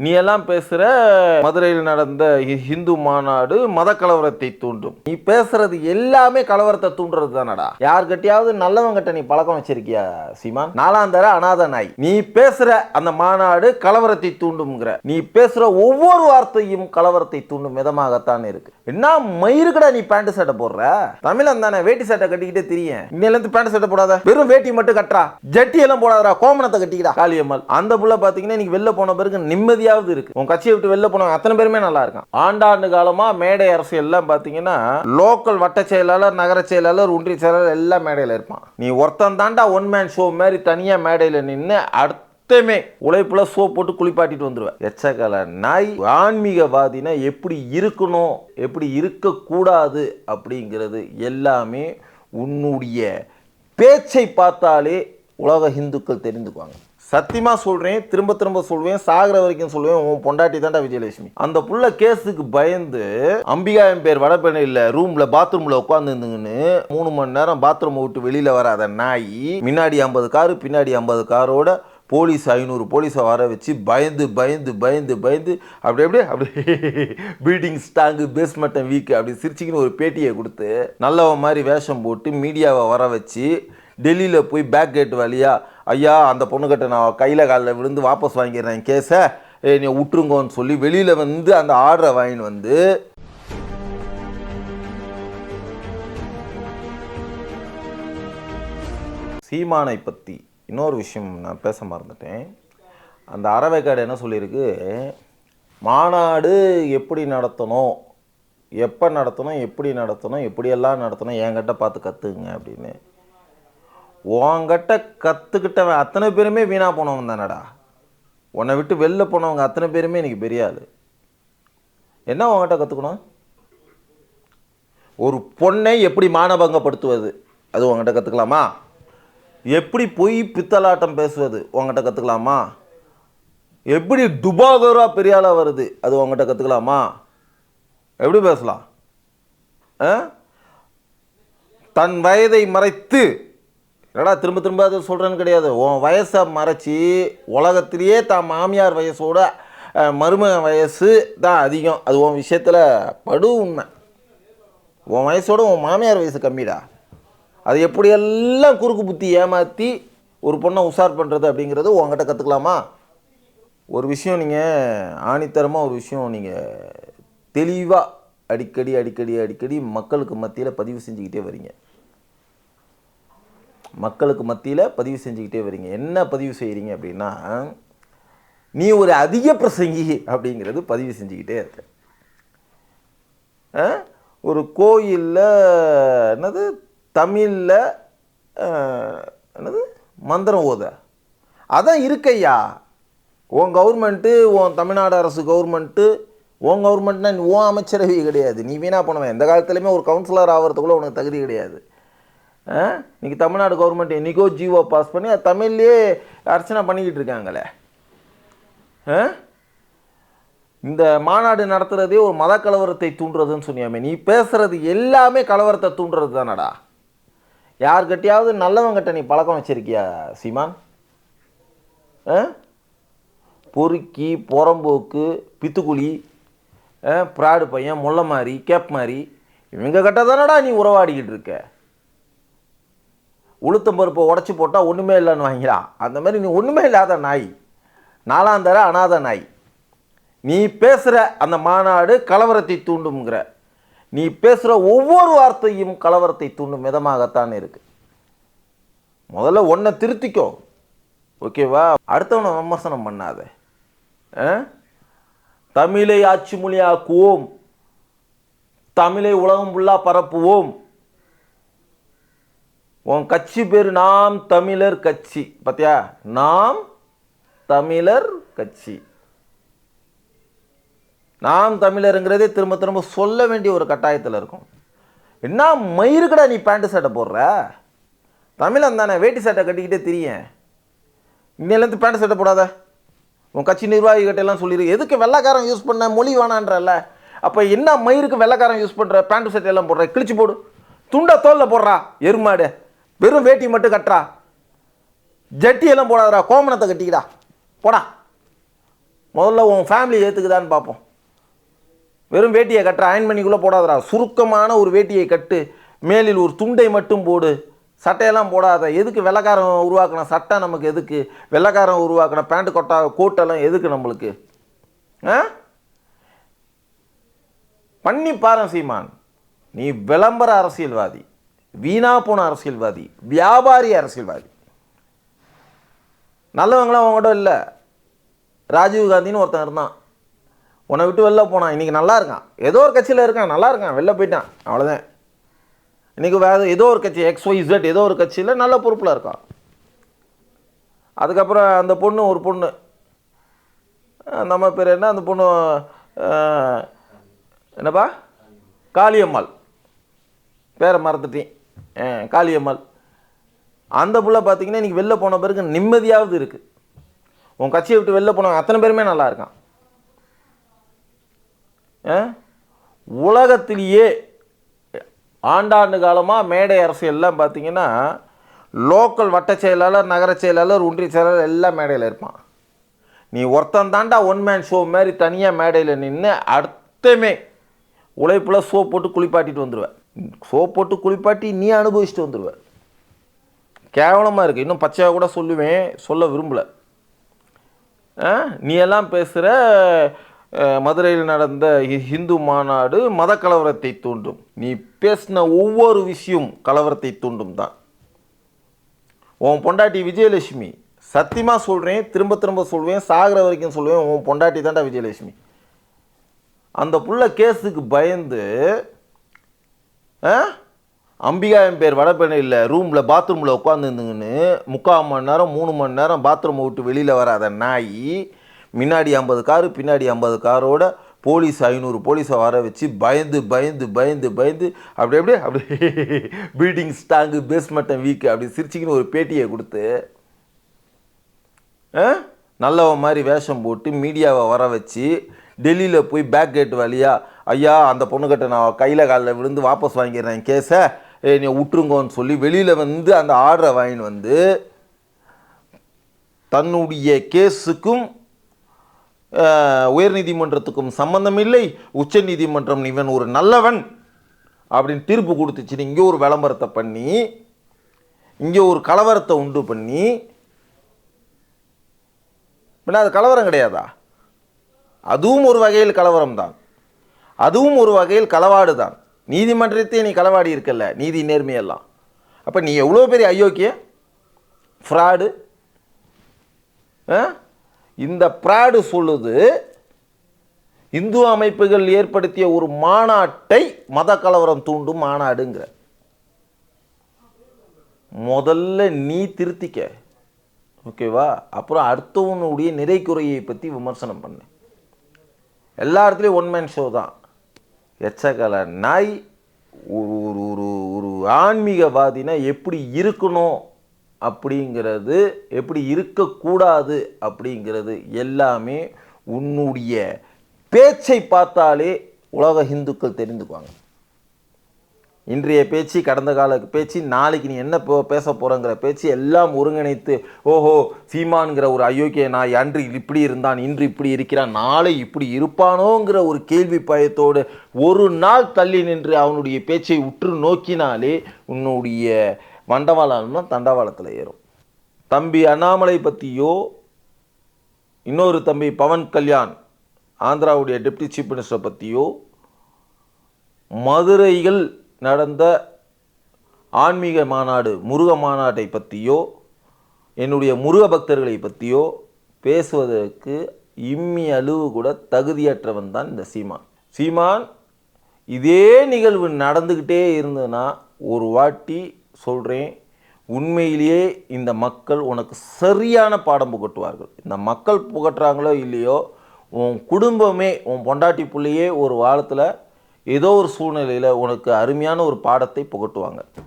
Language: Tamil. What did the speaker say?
நீ எல்லாம் பேசுற மதுரையில் நடந்த இந்து ஹிந்து மாநாடு மத கலவரத்தை தூண்டும். நீ பேசுறது எல்லாமே கலவரத்தை தூண்டுறது தானடா. யார்கிட்டயாவது நல்லவங்கிட்ட நீ பழக்கம் வச்சிருக்கியா சீமான்? நாலாந்தர அனாத நாய் நீ பேசுற அந்த மாநாடு கலவரத்தை தூண்டும்ங்கிற. நீ பேசுற ஒவ்வொரு வார்த்தையும் கலவரத்தை தூண்டும் விதமாகத்தான் இருக்கு. என்ன மயிருக்குடா நீ பேண்ட் சட்டை போடுற? தமிழன் தானே வேட்டி சட்டை கட்டிக்கிட்டே தெரியும் இன்னையில இருந்து பேண்ட் சட்டை போடாத. வெறும் வேட்டி மட்டும் கட்டுறா. ஜட்டி எல்லாம் போடாதடா. கோமணத்தை கட்டிக்கிடா. காளியம்மாள் அந்த புள்ள பாத்தீங்கன்னா இன்னைக்கு வெளில போன பிறகு கட்சியாவது இருக்கு. உன் கட்சியை விட்டு வெளில போனவங்க அத்தனை பேருமே நல்லா இருக்கான். ஆண்டாண்டு காலமா மேடை அரசியல் எல்லாம் பாத்தீங்கன்னா லோக்கல் வட்ட செயலாளர் நகர செயலாளர் ஒன்றிய செயலாளர் எல்லாம் மேடையில் இருப்பான். நீ ஒருத்தன் தாண்டா ஒன் மேன் ஷோ மாதிரி தனியா மேடையில் நின்று அடுத்த சுத்தமே உழைப்புல சோப் போட்டு குளிப்பாட்டிட்டு வந்துருவேன். எச்சக்கல நாய் ஆன்மீகவாதினா எப்படி இருக்கணும் எப்படி இருக்கக்கூடாது அப்படிங்கிறது எல்லாமே உன்னுடைய பேச்சை பார்த்தாலே உலக இந்துக்கள் தெரிந்துக்குவாங்க. சத்தியமாக சொல்கிறேன் திரும்ப திரும்ப சொல்வேன் சாகிற வரைக்கும் சொல்லுவேன் உன் பொண்டாட்டி தான்டா விஜயலட்சுமி. அந்த புள்ள கேஸுக்கு பயந்து அம்பிகா என் பேர் வடபெண்ணையில் ரூமில் பாத்ரூமில் உட்காந்துருந்துங்கன்னு மூணு மணி நேரம் பாத்ரூம் விட்டு வெளியில் வராத நாய் முன்னாடி ஐம்பது காரு பின்னாடி ஐம்பது காரோட போலீஸ் ஐநூறு போலீஸை வர வச்சு பயந்து பயந்து பயந்து பயந்து அப்படி அப்படியே அப்படி பில்டிங் ஸ்டாங்கு பேஸ்மெண்ட்டை வீக்கு அப்படி சிரிச்சிக்கின்னு ஒரு பேட்டியை கொடுத்து நல்லவன் மாதிரி வேஷம் போட்டு மீடியாவை வர வச்சு டெல்லியில் போய் பேக் கேட் வழியாக ஐயா அந்த பொண்ணுக்கிட்ட நான் கையில் காலில் விழுந்து வாபஸ் வாங்கிடுறேன் கேஸை. நீ விட்டுருங்கோன்னு சொல்லி வெளியில் வந்து அந்த ஆர்டரை வாங்கின்னு வந்து சீமானை பற்றி இன்னொரு விஷயம் நான் பேச மறந்துட்டேன். அந்த அறவைக்காடு என்ன சொல்லியிருக்கு? மாநாடு எப்படி நடத்தணும்? எப்போ நடத்தணும்? எப்படி நடத்தணும்? எப்படியெல்லாம் நடத்தணும்? என்கிட்ட பார்த்து கற்றுக்குங்க அப்படின்னு. உங்ககிட்ட கற்றுக்கிட்டவன் அத்தனை பேருமே வீணாக போனவங்க தானடா. உன்னை விட்டு வெளில போனவங்க அத்தனை பேருமே இன்றைக்கி பெரிய ஆள் என்ன உன்கிட்ட கற்றுக்கணும் ஒரு பொண்ணை எப்படி மானபங்கப்படுத்துவது? அது உங்ககிட்ட கற்றுக்கலாமா எப்படி பொய் பித்தலாட்டம் பேசுவது? உங்ககிட்ட கற்றுக்கலாமா எப்படி டுபாகரா பெரிய ஆளாக வருது? அது உங்ககிட்ட கற்றுக்கலாமா எப்படி பேசலாம்? ஆ? தன் வயதை மறைத்து என்னடா திரும்ப திரும்ப அதை சொல்கிறேன்னு கிடையாது. உன் வயசை மறைச்சி உலகத்திலேயே தான் மாமியார் வயசோட மருமக வயசு தான் அதிகம். அது உன் விஷயத்தில் படு உண்மை. உன் வயசோட உன் மாமியார் வயசு கம்மிடா. அது எப்படியெல்லாம் குறுக்கு புத்தி ஏமாற்றி ஒரு பொண்ணை உஷார் பண்ணுறது அப்படிங்கிறது உங்ககிட்ட கற்றுக்கலாமா ஒரு விஷயம் நீங்கள் ஆணித்தரமாக ஒரு விஷயம் நீங்கள் தெளிவாக அடிக்கடி அடிக்கடி அடிக்கடி மக்களுக்கு மத்தியில் பதிவு செஞ்சுக்கிட்டே வரீங்க. மக்களுக்கு மத்தியில் பதிவு செஞ்சுக்கிட்டே வரீங்க. என்ன பதிவு செய்கிறீங்க அப்படின்னா நீ ஒரு அதிக பிரசங்கி அப்படிங்கிறது பதிவு செஞ்சுக்கிட்டே இருக்க. ஆ? ஒரு கோயிலில் என்னது? தமிழில் என்னது? மந்திரம் ஓத. அதான் இருக்கையா உன் கவர்மெண்ட்டு உன் தமிழ்நாடு அரசு கவர்மெண்ட்டு உன் கவர்மெண்ட்னா உன் அமைச்சரவை கிடையாது. நீ வீணாக போனவன். எந்த காலத்துலையுமே ஒரு கவுன்சிலர் ஆகிறதுக்குள்ள உனக்கு தகுதி கிடையாது. ஆ? இன்னைக்கு தமிழ்நாடு கவர்மெண்ட் என்னைக்கோ ஜிஓ பாஸ் பண்ணி அது தமிழ்லேயே அர்ச்சனை பண்ணிக்கிட்டு இருக்காங்களே ஆ? இந்த மாநாடு நடத்துகிறதே ஒரு மத கலவரத்தை தூண்டுறதுன்னு சொன்னியாமே நீ பேசுகிறது எல்லாமே கலவரத்தை தூண்டுறது தானடா யார்கிட்டையாவது நல்லவங்கிட்ட நீ பழக்கம் வச்சிருக்கியா சீமான் ஆ? பொறுக்கி புறம்போக்கு பித்துக்குழி ஆ, பிராடு பையன் முல்லை மாதிரி கேப் மாதிரி இவங்க கிட்ட தானடா நீ உறவாடிக்கிட்டு இருக்க உளுத்தம் பருப்பை உடச்சி போட்டால் ஒன்றுமே இல்லைன்னு வாங்கிடா. அந்த மாதிரி நீ ஒன்றுமே இல்லாத நாய். நாலாந்தர அனாத நாய். நீ பேசுகிற அந்த மாநாடு கலவரத்தை தூண்டும்ங்கிற. நீ பேசுகிற ஒவ்வொரு வார்த்தையும் கலவரத்தை தூண்டும் விதமாகத்தான் இருக்குது முதல்ல ஒன்றை திருத்திக்கோ. ஓகேவா? அடுத்தவனை விமர்சனம் பண்ணாத. ஆ? தமிழை ஆட்சி மொழியாக்குவோம். தமிழை உலகம் ஃபுல்லாக பரப்புவோம். உன் கட்சி பேர் நாம் தமிழர் கட்சி. பார்த்தியா நாம் தமிழர் கட்சி. நாம் தமிழருங்கிறதே திரும்ப திரும்ப சொல்ல வேண்டிய ஒரு கட்டாயத்தில் இருக்கும். என்ன மயிருக்கடா நீ பேண்ட் சட்டை போடுற? தமிழன் தானே வேட்டி சட்டை கட்டிக்கிட்டே தெரியும் இன்னிலேருந்து பேண்ட் சட்டை போடாத. உன் கட்சி நிர்வாகிகிட்ட எல்லாம் சொல்லிடு எதுக்கு வெள்ளைக்காரன் யூஸ் பண்ண மொழி வேணான்றல்ல? அப்போ என்ன மயிருக்கு வெள்ளைக்காரன் யூஸ் பண்ணுற பேண்ட் சட்டை எல்லாம் போடுற? கிழிச்சு போடு. துண்டை தோலில் போடுறா. எருமாடு. வெறும் வேட்டி மட்டும் கட்டுறா. ஜட்டியெல்லாம் போடாதடா கோமணத்தை கட்டிக்கிடா போடா. முதல்ல உன் ஃபேமிலி ஏற்றுக்குதான்னு பார்ப்போம். வெறும் வேட்டியை கட்டுற அயன் பண்ணிக்குள்ளே போடாதடா. சுருக்கமான ஒரு வேட்டியை கட்டு மேலில் ஒரு துண்டை மட்டும் போடு. சட்டையெல்லாம் போடாத. எதுக்கு வெள்ளைக்காரன் உருவாக்கின சட்டை நமக்கு எதுக்கு? வெள்ளைக்காரன் உருவாக்கின பேண்ட் கொட்டா கோட்டெல்லாம் எதுக்கு நம்மளுக்கு? ஆ? பண்ணி பாரு சீமான். நீ விளம்பர அரசியல்வாதி. வீணா போன அரசியல்வாதி வியாபாரி அரசியல்வாதி. நல்லவங்களாம் அவங்ககிட்ட இல்லை. ராஜீவ் காந்தின்னு ஒருத்தன் இருந்தான். உன்னை விட்டு வெளில போனான். இன்றைக்கி நல்லா இருக்கான். ஏதோ ஒரு கட்சியில் இருக்கான். நல்லா இருக்கான். வெளில போயிட்டான். அவ்வளோதான் இன்றைக்கி வேறு ஏதோ ஒரு கட்சி எக்ஸ் ஒய் இசட் ஏதோ ஒரு கட்சியில் நல்ல பொறுப்பில் இருக்கான். அதுக்கப்புறம் அந்த பொண்ணு ஒரு பொண்ணு. நம்ம பேர் என்ன? அந்த பொண்ணு என்னப்பா? காளியம்மாள். பேரை மறந்துட்டேன். காளியம்மாள். அந்த புள்ள பார்த்தீங்கன்னா இன்றைக்கி வெளில போன பிறகு நிம்மதியாவது இருக்குது உன் கட்சியை விட்டு வெளில போனவங்க அத்தனை பேருமே நல்லா இருக்கான். ஆ? உலகத்திலேயே ஆண்டாண்டு காலமாக மேடை அரசியல்லாம் பார்த்தீங்கன்னா லோக்கல் வட்ட செயலாளர் நகர செயலாளர் ஒன்றிய செயலாளர் எல்லாம் மேடையில் இருப்பான். நீ ஒருத்தன் தாண்டா ஒன் மேன் ஷோ மாதிரி தனியாக மேடையில் நின்று அடுத்தமே உழைப்பில் சோப் போட்டு குளிப்பாட்டிட்டு வந்துடுவேன் சோப் போட்டு குளிப்பாட்டி நீ அனுபவிச்சுட்டு வந்துடுவ கேவலமாக இருக்குது இன்னும் பச்சையாக கூட சொல்லுவேன். சொல்ல விரும்பலை. ஆ? நீ எல்லாம் பேசுகிற மதுரையில் நடந்த ஹி- ஹிந்து மாநாடு மத கலவரத்தை தூண்டும். நீ பேசின ஒவ்வொரு விஷயம் கலவரத்தை தூண்டும் தான். உன் பொண்டாட்டி விஜயலட்சுமி. சத்தியமாக சொல்கிறேன் திரும்ப திரும்ப சொல்வேன் சாகிற வரைக்கும் சொல்லுவேன் உன் பொண்டாட்டி தான்டா விஜயலட்சுமி. அந்த புள்ள கேஸுக்கு பயந்து அம்பிகா என் பேர் வடபெண்ணையில் ரூமில் பாத்ரூமில் உட்காந்துருந்துங்கன்னு முக்கால் மணி நேரம் மூணு மணி நேரம் பாத்ரூமை விட்டு வெளியில் வராத நாய் முன்னாடி ஐம்பது காரு பின்னாடி ஐம்பது காரோட போலீஸ் ஐநூறு போலீஸை வர வச்சு பயந்து பயந்து பயந்து பயந்து அப்படி அப்படியே அப்படி பில்டிங் ஸ்டாங்கு பேஸ்மெண்ட்டம் வீக்கு அப்படி சிரிச்சிக்கின்னு ஒரு பேட்டியை கொடுத்து ஆ? நல்லவன் மாதிரி வேஷம் போட்டு மீடியாவை வர வச்சு டெல்லியில் போய் பேக் கேட் வழியா ஐயா அந்த பொண்ணுக்கிட்ட நான் கையில் காலில் விழுந்து வாபஸ் வாங்கிடுறேன் கேஸை ஏ நீ விட்டுருங்கோன்னு சொல்லி வெளியில் வந்து அந்த ஆர்டரை வாங்கின்னு வந்து தன்னுடைய கேஸுக்கும் உயர்நீதிமன்றத்துக்கும் சம்பந்தம் இல்லை. உச்சநீதிமன்றம் இவன் ஒரு நல்லவன். அப்படின்னு தீர்ப்பு கொடுத்துச்சு. இங்கே ஒரு விளம்பரத்தை பண்ணி இங்கே ஒரு கலவரத்தை உண்டு பண்ணி பின்ன அது கலவரம் கிடையாதா? அதுவும் ஒரு வகையில் கலவரம் தான் அதுவும் ஒரு வகையில் களவாடு தான் நீதிமன்றத்தை நீ களவாடி இருக்கல்ல நீதி நேர்மையெல்லாம். அப்போ நீ எவ்வளோ பெரிய அயோக்கிய? ஃப்ராடு. இந்த ஃப்ராடு சொல்லுது இந்து அமைப்புகள் ஏற்படுத்திய ஒரு மாநாட்டை மத கலவரம் தூண்டும் மாநாடுங்கிற. முதல்ல நீ திருத்திக்க. ஓகேவா? அப்புறம் அடுத்தவனுடைய நிறைக்குறையை பற்றி விமர்சனம் பண்ணு. எல்லா இடத்துலையும் ஒன் மேன் ஷோ தான். எச்சகல நாய் ஒரு ஒரு ஒரு ஒரு ஆன்மீகவாதினா எப்படி இருக்கணும் அப்படிங்கிறது எப்படி இருக்கக்கூடாது அப்படிங்கிறது எல்லாமே உன்னுடைய பேச்சை பார்த்தாலே உலக இந்துக்கள் தெரிந்துக்குவாங்க இன்றைய பேச்சு கடந்த கால பேச்சு நாளைக்கு நீ என்ன போ பேச போகிறங்கிற பேச்சு எல்லாம் ஒருங்கிணைத்து ஓஹோ சீமான்கிற ஒரு அயோக்கிய நாய் அன்று இப்படி இருந்தான் இன்று இப்படி இருக்கிறான் நாளை இப்படி இருப்பானோங்கிற ஒரு கேள்வி பயத்தோடு ஒரு நாள் தள்ளி நின்று அவனுடைய பேச்சை உற்று நோக்கினாலே உன்னுடைய மண்டவாளம்னா தண்டவாளத்தில் ஏறும். தம்பி அண்ணாமலை பற்றியோ இன்னொரு தம்பி பவன் கல்யாண் ஆந்திராவுடைய டெப்டி சீஃப் மினிஸ்டர் பற்றியோ மதுரைகள் நடந்த ஆன்மீக மாநாடு முருக மாநாட்டை பற்றியோ என்னுடைய முருக பக்தர்களை பற்றியோ பேசுவதற்கு இம்மி அளவு கூட தகுதியற்றவன் தான் இந்த சீமான். சீமான் இதே நிகழ்வு நடந்துக்கிட்டே இருந்ததுன்னா ஒரு வாட்டி சொல்கிறேன் உண்மையிலேயே இந்த மக்கள் உனக்கு சரியான பாடம் புகட்டுவார்கள். இந்த மக்கள் புகட்டுறாங்களோ இல்லையோ உன் குடும்பமே உன் பொண்டாட்டி பிள்ளையே ஒரு வாரத்தில் ஏதோ ஒரு சூழ்நிலையில் உனக்கு அருமையான ஒரு பாடத்தை புகட்டுவாங்க.